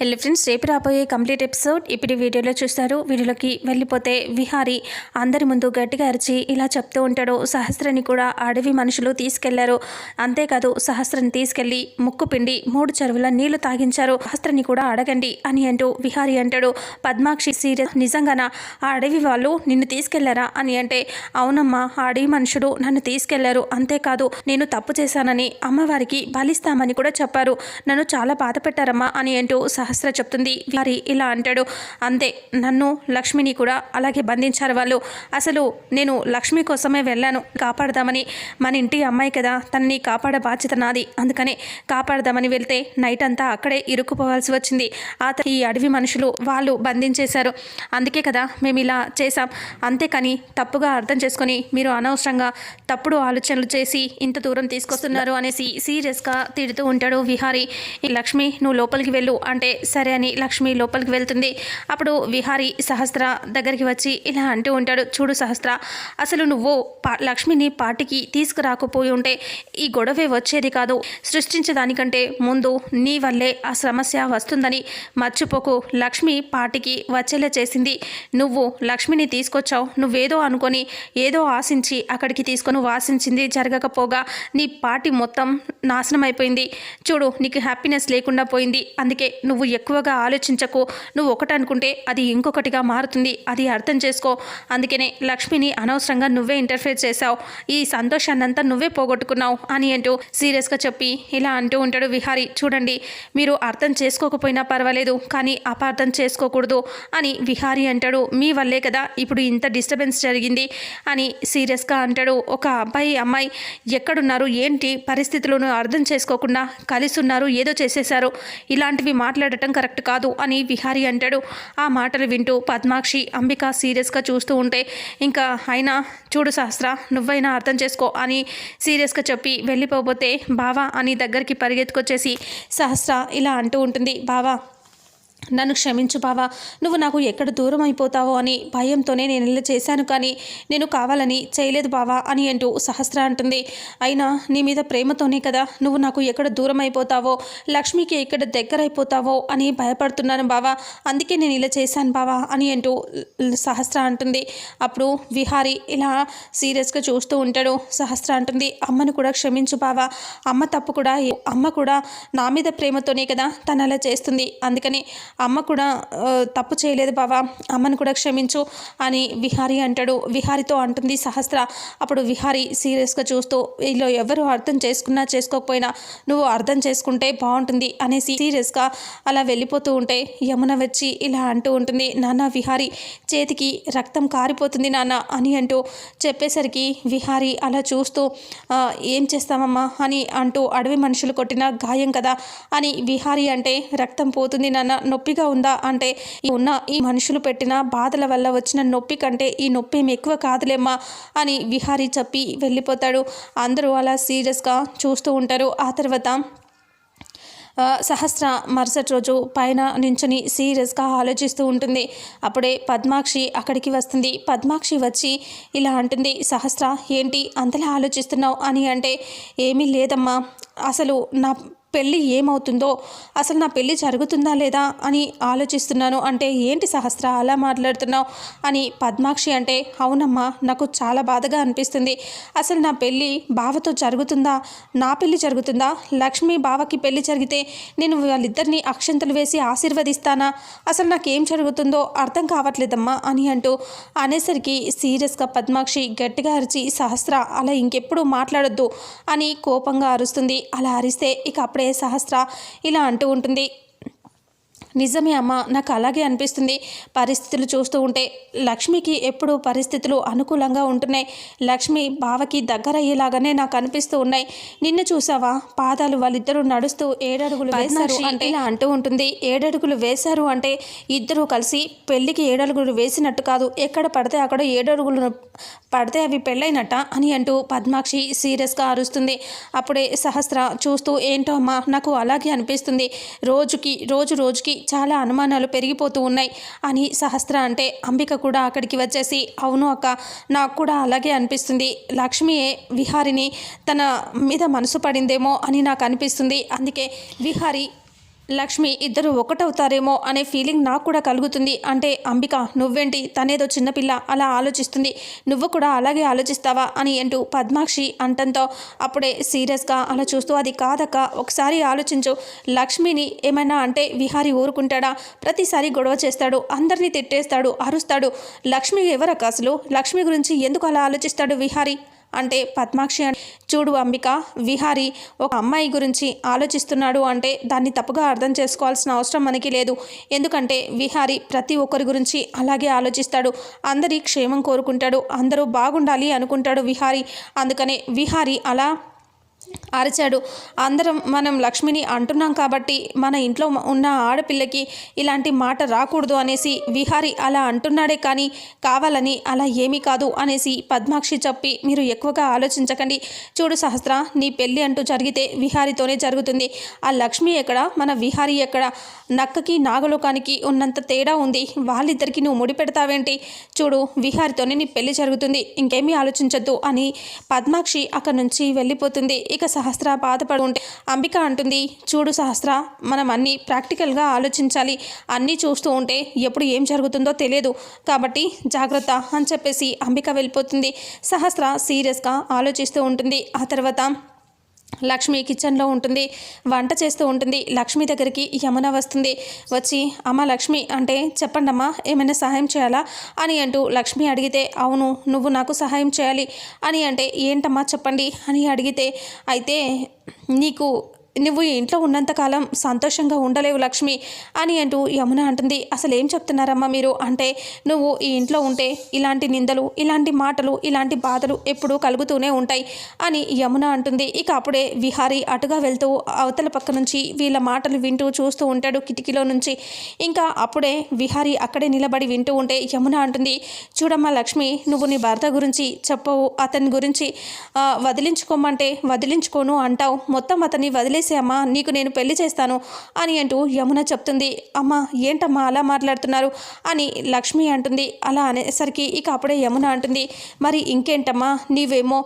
హెల్లి friends రేపు రాబోయే complete episode ఇప్పుడు వీడియోలో చూస్తారు. వీడియోలోకి వెళ్ళిపోతే విహారి అందరి ముందు గట్టిగా అరిచి ఇలా చెప్తూ ఉంటాడు. సహస్రని కూడా అడవి మనుషులు తీసుకెళ్ళారు. అంతేకాదు సహస్రని తీసుకెళ్ళి ముక్కు పిండి మూడు చెరువుల నీళ్ళు తాగించారు. సహస్రని కూడా అడగండి అని అంటూ విహారి అంటాడు. పద్మాక్షి సీరియస్ నిజంగానా? ఆ అడవి వాళ్ళు నిన్ను తీసుకెళ్ళారా అని అంటే అవునమ్మా ఆ అడవి మనుషులు నన్ను తీసుకెళ్ళారు. అంతేకాదు నేను తప్పు చేశానని అమ్మవారికి బలిస్తామని కూడా చెప్పారు. నన్ను చాలా బాధ పెట్టారమ్మా అని అంటూ సహ సహస్ర చెప్తుంది. వారి ఇలా అంటాడు. అంతే. నన్ను లక్ష్మిని కూడా అలాగే బంధించారు వాళ్ళు. అసలు నేను లక్ష్మి కోసమే వెళ్ళాను. కాపాడదామని. మన ఇంటి అమ్మాయి కదా. తనని కాపాడ బాధ్యత నాది. అందుకనే కాపాడదామని వెళ్తే నైట్ అంతా అక్కడే ఇరుక్కుపోవాల్సి వచ్చింది. ఆ ఈ అడవి మనుషులు వాళ్ళు బంధించేశారు. అందుకే కదా మేము ఇలా చేశాం. అంతేకాని తప్పుగా అర్థం చేసుకొని మీరు అనవసరంగా తప్పుడు ఆలోచనలు చేసి ఇంత దూరం తీసుకొస్తున్నారు అనేసి సీరియస్గా తిడుతూ ఉంటాడు విహారీ. ఈ లక్ష్మి నువ్వు లోపలికి వెళ్ళు. అంటే సరే అని లక్ష్మి లోపలికి వెళ్తుంది. అప్పుడు విహారి సహస్ర దగ్గరికి వచ్చి ఇలా అంటూ ఉంటాడు. చూడు సహస్ర అసలు నువ్వు పా లక్ష్మిని పార్టీకి తీసుకురాకపోయి ఉంటే ఈ గొడవే వచ్చేది కాదు. సృష్టించడానికంటే ముందు నీ వల్లే ఆ సమస్య వస్తుందని మర్చిపోకు. లక్ష్మి పార్టీకి వచ్చేలా చేసింది. నువ్వు లక్ష్మిని తీసుకొచ్చావు. నువ్వేదో అనుకొని ఏదో ఆశించి అక్కడికి తీసుకొని వాసించింది జరగకపోగా నీ పార్టీ మొత్తం నాశనం అయిపోయింది చూడు నీకు హ్యాపీనెస్ లేకుండా పోయింది. అందుకే నువ్వు ఎక్కువగా ఆలోచించకు. నువ్వు ఒకటి అనుకుంటే అది ఇంకొకటిగా మారుతుంది. అది అర్థం చేసుకో. అందుకనే లక్ష్మిని అనవసరంగా నువ్వే ఇంటర్ఫేర్ చేశావు. ఈ సంతోషాన్నంతా నువ్వే పోగొట్టుకున్నావు అని అంటూ సీరియస్గా చెప్పి ఇలా అంటూ ఉంటాడు విహారీ. చూడండి మీరు అర్థం చేసుకోకపోయినా పర్వాలేదు కానీ అపార్థం చేసుకోకూడదు అని విహారీ అంటాడు. మీ వల్లే కదా ఇప్పుడు ఇంత డిస్టర్బెన్స్ జరిగింది అని సీరియస్గా అంటాడు. ఒక అబ్బాయి అమ్మాయి ఎక్కడున్నారు ఏంటి పరిస్థితులను అర్థం చేసుకోకుండా కలిసి ఉన్నారు ఏదో చేసేశారు. ఇలాంటివి మాట్లాడటం కరెక్ట్ కాదు అని విహారీ అంటాడు. ఆ మాటలు వింటూ పద్మాక్షి అంబిక సీరియస్గా చూస్తూ ఉంటే ఇంకా అయినా చూడు సహస్ర నువ్వైనా అర్థం చేసుకో అని సీరియస్గా చెప్పి వెళ్ళిపోతే బావా అని దగ్గరికి పరిగెత్తుకొచ్చేసి సహస్ర ఇలా అంటూ ఉంటుంది. బావా నన్ను క్షమించు బావా. నువ్వు నాకు ఎక్కడ దూరం అయిపోతావో అని భయంతోనే నేను ఇలా చేశాను కానీ నేను కావాలని చేయలేదు బావా అని అంటూ సహస్ర అంటుంది. అయినా నీ మీద ప్రేమతోనే కదా నువ్వు నాకు ఎక్కడ దూరం అయిపోతావో లక్ష్మికి ఎక్కడ దగ్గర అయిపోతావో అని భయపడుతున్నాను బావా. అందుకే నేను ఇలా చేశాను బావా అని అంటూ సహస్ర అంటుంది. అప్పుడు విహారి ఇలా సీరియస్గా చూస్తూ ఉంటాడు. సహస్ర అంటుంది అమ్మను కూడా క్షమించు బావా. అమ్మ తప్పు కూడా అమ్మ కూడా నా మీద ప్రేమతోనే కదా తను అలా చేస్తుంది. అందుకని అమ్మ కూడా తప్పు చేయలేదు బావా అమ్మను కూడా క్షమించు అని విహారి అంటాడు. విహారితో అంటుంది సహస్ర. అప్పుడు విహారి సీరియస్గా చూస్తూ వీళ్ళు ఎవరు అర్థం చేసుకున్నా చేసుకోకపోయినా నువ్వు అర్థం చేసుకుంటే బాగుంటుంది అనేసి సీరియస్గా అలా వెళ్ళిపోతూ ఉంటే యమున వచ్చి ఇలా అంటూ ఉంటుంది నాన్న విహారి చేతికి రక్తం కారిపోతుంది నాన్న అని అంటూ చెప్పేసరికి విహారి అలా చూస్తూ ఏం చేస్తామమ్మా అని అంటూ అడవి మనుషులు కొట్టిన గాయం కదా అని విహారి అంటే రక్తం పోతుంది నాన్న నొప్పి నొప్పిగా ఉందా అంటే "ఈ ఉన్న ఈ మనుషులు పెట్టిన బాధల వల్ల వచ్చిన నొప్పి కంటే ఈ నొప్పి ఏమి ఎక్కువ కాదులేమ్మా అని విహారి చెప్పి వెళ్ళిపోతాడు. అందరూ అలా సీరియస్గా చూస్తూ ఉంటారు. ఆ తర్వాత సహస్ర మరుసటి రోజు పైన నించుని సీరియస్గా ఆలోచిస్తూ ఉంటుంది. అప్పుడే పద్మాక్షి అక్కడికి వస్తుంది. పద్మాక్షి వచ్చి ఇలా అంటుంది సహస్ర ఏంటి అంతలా ఆలోచిస్తున్నావు? అని అంటే ఏమీ లేదమ్మా. అసలు నా పెళ్ళి ఏమవుతుందో అసలు నా పెళ్ళి జరుగుతుందా లేదా అని ఆలోచిస్తున్నాను. అంటే ఏంటి సహస్ర అలా మాట్లాడుతున్నావు? అని పద్మాక్షి అంటే అవునమ్మా నాకు చాలా బాధగా అనిపిస్తుంది. అసలు నా పెళ్ళి బావతో జరుగుతుందా? నా పెళ్ళి జరుగుతుందా? లక్ష్మి బావకి పెళ్ళి జరిగితే నేను వాళ్ళిద్దరిని అక్షంతలు వేసి ఆశీర్వదిస్తానా? అసలు నాకేం జరుగుతుందో అర్థం కావట్లేదమ్మా అని అంటూ అనేసరికి సీరియస్గా పద్మాక్షి గట్టిగా అరిచి సహస్ర అలా ఇంకెప్పుడు మాట్లాడొద్దు అని కోపంగా అరుస్తుంది. అలా అరిస్తే ఇక అప్పుడే సహస్ర ఇలా అంటూ ఉంటుంది. నిజమే అమ్మ నాకు అలాగే అనిపిస్తుంది. పరిస్థితులు చూస్తూ ఉంటే లక్ష్మికి ఎప్పుడు పరిస్థితులు అనుకూలంగా ఉంటున్నాయి. లక్ష్మి బావకి దగ్గర అయ్యేలాగానే నాకు అనిపిస్తూ ఉన్నాయి. నిన్ను చూసావా? పాదాలు వాళ్ళిద్దరూ నడుస్తూ ఏడడుగులు వేశారు అంటే ఇలా అంటూ ఉంటుంది. ఏడడుగులు వేశారు అంటే ఇద్దరూ కలిసి పెళ్ళికి ఏడడుగులు వేసినట్టు కాదు. ఎక్కడ పడితే అక్కడ ఏడడుగులు పడితే అవి పెళ్ళైనట్ట అని అంటూ పద్మాక్షి సీరియస్గా అరుస్తుంది. అప్పుడే సహస్ర చూస్తూ ఏంటో అమ్మా నాకు అలాగే అనిపిస్తుంది. రోజుకి రోజు రోజుకి చాలా అనుమానాలు పెరిగిపోతూ ఉన్నాయి. అని సహస్ర అంటే అంబిక కూడా అక్కడికి వచ్చేసి అవును అక్క నాకు కూడా అలాగే అనిపిస్తుంది. లక్ష్మియే విహారిని తన మీద మనసు పడిందేమో అని నాకు అనిపిస్తుంది. అందుకే విహారి లక్ష్మి ఇద్దరు ఒకటవుతారేమో అనే ఫీలింగ్ నాకు కూడా కలుగుతుంది. అంటే అంబిక నువ్వేంటి? తనేదో చిన్నపిల్ల అలా ఆలోచిస్తుంది. నువ్వు కూడా అలాగే ఆలోచిస్తావా అని అంటూ పద్మాక్షి అంటంతో అప్పుడే సీరియస్గా అలా చూస్తూ అది కాదక్క ఒకసారి ఆలోచించు. లక్ష్మిని ఏమైనా అంటే విహారి ఊరుకుంటాడా? ప్రతిసారి గొడవ చేస్తాడు అందరినీ తిట్టేస్తాడు అరుస్తాడు. లక్ష్మి ఎవరక్క అసలు? లక్ష్మి గురించి ఎందుకు అలా ఆలోచిస్తాడు విహారి? అంటే పద్మాక్షి చూడు అంబిక విహారి ఒక అమ్మాయి గురించి ఆలోచిస్తున్నాడు అంటే దాన్ని తప్పుగా అర్థం చేసుకోవాల్సిన అవసరం మనకి లేదు. ఎందుకంటే విహారి ప్రతి ఒక్కరి గురించి అలాగే ఆలోచిస్తాడు. అందరి క్షేమం కోరుకుంటాడు. అందరూ బాగుండాలి అనుకుంటాడు విహారి. అందుకనే విహారి అలా అరిచాడు. అందరం మనం లక్ష్మిని అంటున్నాం కాబట్టి మన ఇంట్లో ఉన్న ఆడపిల్లకి ఇలాంటి మాట రాకూడదు అనేసి విహారి అలా అంటున్నాడే కానీ కావాలని అలా ఏమీ కాదు అనేసి పద్మాక్షి చెప్పి మీరు ఎక్కువగా ఆలోచించకండి. చూడు సహస్ర నీ పెళ్ళి అంటూ జరిగితే విహారితోనే జరుగుతుంది. ఆ లక్ష్మి ఎక్కడ? మన విహారి ఎక్కడ? నక్కకి నాగలోకానికి ఉన్నంత తేడా ఉంది. వాళ్ళిద్దరికి నువ్వు ముడిపెడతావేంటి చూడు విహారితోనే నీ పెళ్ళి జరుగుతుంది. ఇంకేమీ ఆలోచించద్దు అని పద్మాక్షి అక్కడి నుంచి వెళ్ళిపోతుంది. ఇక సహస్ర బాధపడు ఉంటే అంబిక అంటుంది చూడు సహస్ర మనం అన్నీ ప్రాక్టికల్గా ఆలోచించాలి. అన్నీ చూస్తూ ఉంటే ఎప్పుడు ఏం జరుగుతుందో తెలియదు. కాబట్టి జాగ్రత్త అని చెప్పేసి అంబిక వెళ్ళిపోతుంది. సహస్ర సీరియస్గా ఆలోచిస్తూ ఉంటుంది. ఆ తర్వాత లక్ష్మి కిచెన్లో ఉంటుంది వంట చేస్తూ ఉంటుంది లక్ష్మి దగ్గరికి యమున వస్తుంది. వచ్చి అమ్మ లక్ష్మి అంటే చెప్పండి అమ్మా ఏమైనా సహాయం చేయాలా? అని అంటూ లక్ష్మి అడిగితే అవును నువ్వు నాకు సహాయం చేయాలి. అని అంటే ఏంటమ్మా చెప్పండి? అని అడిగితే అయితే నీకు నువ్వు ఇంట్లో ఉన్నంతకాలం సంతోషంగా ఉండలేవు లక్ష్మి అని అంటూ యమున అంటుంది. అసలు ఏం చెప్తున్నారమ్మా మీరు? అంటే నువ్వు ఈ ఇంట్లో ఉంటే ఇలాంటి నిందలు ఇలాంటి మాటలు ఇలాంటి బాధలు ఎప్పుడూ కలుగుతూనే ఉంటాయి అని యమున అంటుంది. ఇక అప్పుడే విహారి అటుగా వెళ్తూ అవతల పక్క నుంచి వీళ్ళ మాటలు వింటూ చూస్తూ ఉంటాడు కిటికీలో నుంచి. ఇంకా అప్పుడే విహారి అక్కడే నిలబడి వింటూ ఉంటే యమున అంటుంది చూడమ్మా లక్ష్మి నువ్వు నీ భర్త గురించి చెప్పవు. అతని గురించి వదిలించుకోమంటే వదిలించుకోను అంటావు. మొత్తం అతన్ని వదిలేసి అమ్మా నీకు నేను పెళ్ళి చేస్తాను అని అంటూ యమున చెప్తుంది. అమ్మా ఏంటమ్మా అలా మాట్లాడుతున్నారు? అని లక్ష్మి అంటుంది. అలా అనేసరికి ఇక అప్పుడే యమున అంటుంది. మరి ఇంకేంటమ్మా నీవేమో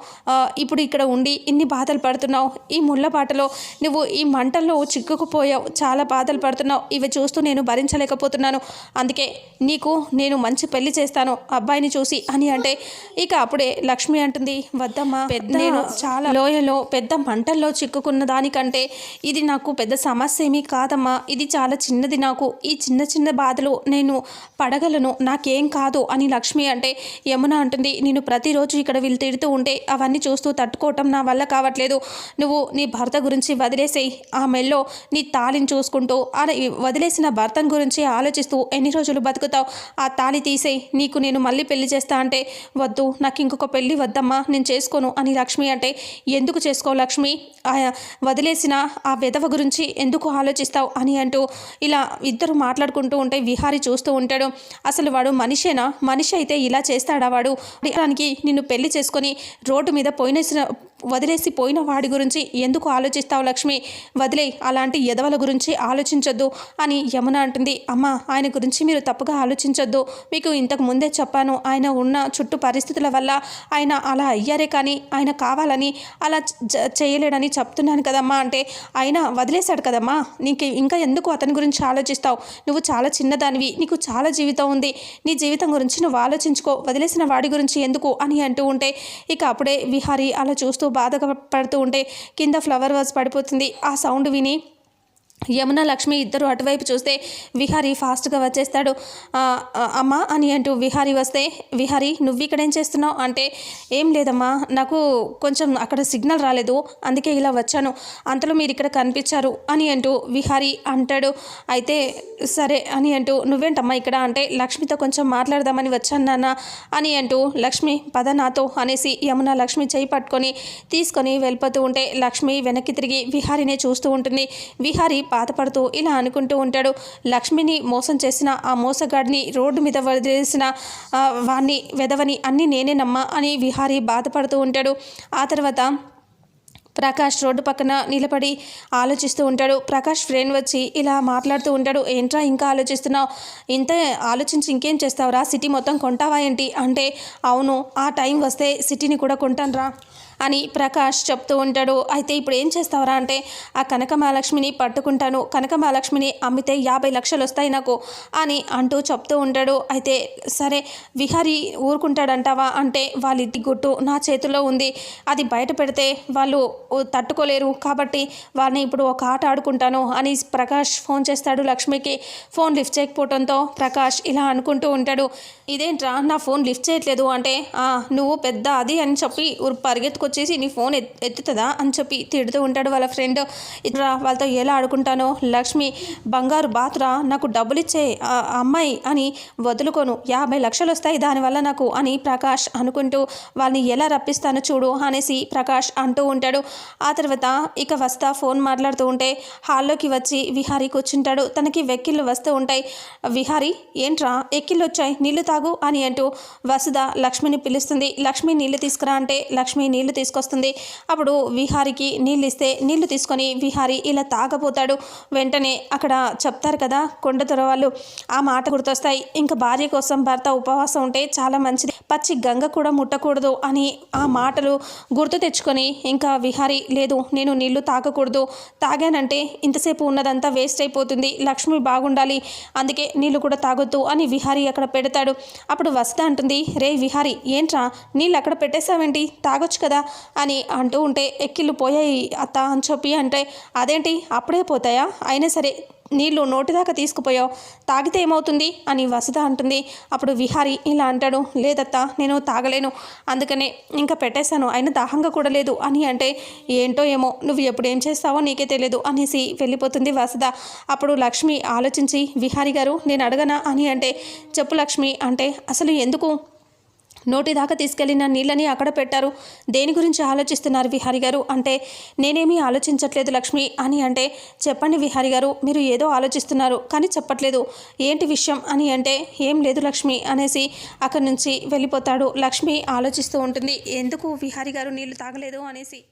ఇప్పుడు ఇక్కడ ఉండి ఇన్ని బాధలు పడుతున్నావు. ఈ ముళ్ళ బాటలో నువ్వు ఈ మంటల్లో చిక్కుకుపోయావు. చాలా బాధలు పడుతున్నావు. ఇవి చూస్తూ నేను భరించలేకపోతున్నాను. అందుకే నీకు నేను మంచి పెళ్ళి చేస్తాను. అబ్బాయిని చూసి అని అంటే ఇక అప్పుడే లక్ష్మి అంటుంది. వద్దమ్మా పెద్ద నేను చాలా లోయలో పెద్ద మంటల్లో చిక్కుకున్న దానికంటే ఇది నాకు పెద్ద సమస్య ఏమీ కాదమ్మా. ఇది చాలా చిన్నది నాకు. ఈ చిన్న చిన్న బాధలు నేను పడగలను. నాకేం కాదు అని లక్ష్మి అంటే యమున అంటుంది. నేను ప్రతిరోజు ఇక్కడ వీళ్ళు తిడుతూ ఉంటే అవన్నీ చూస్తూ తట్టుకోవటం నా వల్ల కావట్లేదు. నువ్వు నీ భర్త గురించి వదిలేసేయి. ఆ మెల్లో నీ తాళిని చూసుకుంటూ అలా వదిలేసిన భర్తను గురించి ఆలోచిస్తూ ఎన్ని రోజులు బతుకుతావు? ఆ తాళి తీసేయి. నీకు నేను మళ్ళీ పెళ్ళి చేస్తా అంటే వద్దు. నాకు ఇంకొక పెళ్ళి వద్దమ్మా. నేను చేసుకోను అని లక్ష్మి అంటే ఎందుకు చేసుకో లక్ష్మి? ఆ అయినా ఆ విధవ గురించి ఎందుకు ఆలోచిస్తావు అని అంటూ ఇలా ఇద్దరు మాట్లాడుకుంటూ ఉంటే విహారి చూస్తూ ఉంటాడు. అసలు వాడు మనిషేనా? మనిషి అయితే ఇలా చేస్తాడా వాడు? దానికి నిన్ను పెళ్ళి చేసుకొని రోడ్డు మీద పోయినేసిన వదిలేసి పోయిన వాడి గురించి ఎందుకు ఆలోచిస్తావు లక్ష్మి? వదిలే అలాంటి ఎదవల గురించి ఆలోచించొద్దు అని యమున అంటుంది. అమ్మ ఆయన గురించి మీరు తప్పుగా ఆలోచించొద్దు. మీకు ఇంతకు ముందే చెప్పాను ఆయన ఉన్న చుట్టూ పరిస్థితుల వల్ల ఆయన అలా అయ్యారే కానీ ఆయన కావాలని అలా జ- చేయలేడని చెప్తున్నాను కదమ్మా అంటే ఆయన వదిలేశాడు కదమ్మా. నీకు ఇంకా ఎందుకు అతని గురించి ఆలోచిస్తావు? నువ్వు చాలా చిన్నదానివి నీకు చాలా జీవితం ఉంది. నీ జీవితం గురించి నువ్వు ఆలోచించుకో వదిలేసిన వాడి గురించి ఎందుకు అని అంటూ ఉంటే ఇక అప్పుడే విహారి అలా చూస్తూ బాధగా పడుతూ ఉంటే కింద ఫ్లవర్ వాజ్ పడిపోతుంది. ఆ సౌండ్ విని యమున లక్ష్మి ఇద్దరు అటువైపు చూస్తే విహారీ ఫాస్ట్గా వచ్చేస్తాడు. అమ్మా అని అంటూ విహారీ వస్తే విహారీ నువ్వు ఇక్కడ ఏం చేస్తున్నావు? అంటే ఏం లేదమ్మా నాకు కొంచెం అక్కడ సిగ్నల్ రాలేదు అందుకే ఇలా వచ్చాను. అంతలో మీరు ఇక్కడ కనిపించారు అని అంటూ విహారీ అంటాడు. అయితే సరే అని అంటూ నువ్వేంటమ్మా ఇక్కడ? అంటే లక్ష్మితో కొంచెం మాట్లాడదామని వచ్చాను నాన్న అని అంటూ లక్ష్మి పద నాతో అనేసి యమున లక్ష్మి చేయి పట్టుకొని తీసుకొని వెళ్ళిపోతూ ఉంటే లక్ష్మి వెనక్కి తిరిగి విహారీనే చూస్తూ ఉంటుంది. విహారీ బాధపడుతూ ఇలా అనుకుంటూ ఉంటాడు. లక్ష్మిని మోసం చేసిన ఆ మోసగాడిని రోడ్డు మీద వదిలేసిన వాణ్ణి వెదవని అన్నీ నేనేనమ్మా అని విహారీ బాధపడుతూ ఉంటాడు. ఆ తర్వాత ప్రకాష్ రోడ్డు పక్కన నిలబడి ఆలోచిస్తూ ఉంటాడు. ప్రకాష్ ఫ్రెండ్ వచ్చి ఇలా మాట్లాడుతూ ఉంటాడు. ఏంట్రా ఇంకా ఆలోచిస్తున్నావు? ఇంత ఆలోచించి ఇంకేం చేస్తావురా? సిటీ మొత్తం కొంటావా ఏంటి? అంటే అవును ఆ టైం వస్తే సిటీని కూడా కొంటానురా. అని ప్రకాష్ చెప్తూ ఉంటాడు. అయితే ఇప్పుడు ఏం చేస్తావరా అంటే ఆ కనక మహాలక్ష్మిని పట్టుకుంటాను. కనక మహాలక్ష్మిని అమ్మితే యాభై లక్షలు వస్తాయి నాకు అని అంటూ చెప్తూ ఉంటాడు. అయితే సరే విహారీ ఊరుకుంటాడంటావా అంటే వాళ్ళ గుట్టు నా చేతిలో ఉంది. అది బయట పెడితే వాళ్ళు తట్టుకోలేరు. కాబట్టి వాళ్ళని ఇప్పుడు ఒక ఆట ఆడుకుంటాను అని ప్రకాష్ ఫోన్ చేస్తాడు లక్ష్మికి. ఫోన్ లిఫ్ట్ చేయకపోవడంతో ప్రకాష్ ఇలా అనుకుంటూ ఉంటాడు. ఇదేంట్రా నా ఫోన్ లిఫ్ట్ చేయట్లేదు అంటే నువ్వు పెద్ద అది అని చెప్పి దగ్గరకు వచ్చేసి నీ ఫోన్ ఎత్తుతుందా అని చెప్పి తిడుతూ ఉంటాడు వాళ్ళ ఫ్రెండ్. ఇట్లా వాళ్ళతో ఎలా ఆడుకుంటానో? లక్ష్మి బంగారు బాతురా నాకు డబ్బులు ఇచ్చే ఆ అమ్మాయి అని వదులుకోను. యాభై లక్షలు వస్తాయి దానివల్ల నాకు అని ప్రకాష్ అనుకుంటూ వాళ్ళని ఎలా రప్పిస్తానో చూడు అనేసి ప్రకాష్ అంటూ ఉంటాడు. ఆ తర్వాత ఇక వస్తా ఫోన్ మాట్లాడుతూ ఉంటే హాల్లోకి వచ్చి విహారీ కూర్చుంటాడు. తనకి వెక్కిళ్ళు వస్తూ ఉంటాయి. విహారీ ఏంట్రా ఎక్కిళ్ళు వచ్చాయి నీళ్ళు తాగు అని అంటూ వసుధ లక్ష్మిని పిలుస్తుంది. లక్ష్మి నీళ్ళు తీసుకురా అంటే లక్ష్మి నీళ్ళు తీసుకొస్తుంది. అప్పుడు విహారికి నీళ్ళు ఇస్తే నీళ్ళు తీసుకొని విహారి ఇలా తాగపోతాడు వెంటనే అక్కడ చెప్తారు కదా కొండ వాళ్ళు ఆ మాట గుర్తొస్తాయి. ఇంకా భార్య కోసం భర్త ఉపవాసం ఉంటే చాలా మంచిది. పచ్చి గంగ కూడా ముట్టకూడదు అని ఆ మాటలు గుర్తు తెచ్చుకొని ఇంకా విహారీ లేదు నేను నీళ్ళు తాగకూడదు. తాగానంటే ఇంతసేపు ఉన్నదంతా వేస్ట్ అయిపోతుంది. లక్ష్మి బాగుండాలి అందుకే నీళ్ళు కూడా తాగొద్దు అని విహారీ అక్కడ పెడతాడు. అప్పుడు వస్తా అంటుంది రే విహారీ ఏంట్రా? నీళ్ళు అక్కడ పెట్టేశావేంటి? తాగొచ్చు కదా అని అంటూ ఉంటే ఎక్కిళ్ళు పోయాయి అత్త అని చెప్పి అంటే అదేంటి? అప్పుడే పోతాయా? అయినా సరే నీళ్ళు నోటిదాకా తీసుకుపోయావు. తాగితే ఏమవుతుంది? అని వసుధ అంటుంది. అప్పుడు విహారి ఇలా అంటాడు లేదత్తా నేను తాగలేను. అందుకనే ఇంకా పెట్టేశాను. అయినా దాహంగా కూడా లేదు. అని అంటే ఏంటో ఏమో నువ్వు ఎప్పుడు ఏం చేస్తావో నీకే తెలియదు అనేసి వెళ్ళిపోతుంది వసుధ. అప్పుడు లక్ష్మి ఆలోచించి విహారి గారు నేను అడగనా? అని అంటే చెప్పు లక్ష్మి. అంటే అసలు ఎందుకు నోటి దాకా తీసుకెళ్ళిన నీళ్ళని అక్కడ పెట్టారు. దేని గురించి ఆలోచిస్తున్నారు విహారి గారు? అంటే నేనేమీ ఆలోచించట్లేదు లక్ష్మి అని అంటే చెప్పండి విహారి గారు మీరు ఏదో ఆలోచిస్తున్నారు కానీ చెప్పట్లేదు. ఏంటి విషయం అని అంటే ఏం లేదు లక్ష్మి అనేసి అక్కడి నుంచి వెళ్ళిపోతాడు. లక్ష్మి ఆలోచిస్తూ ఉంటుంది ఎందుకు విహారి గారు నీళ్ళు తాగలేదు? అనేసి.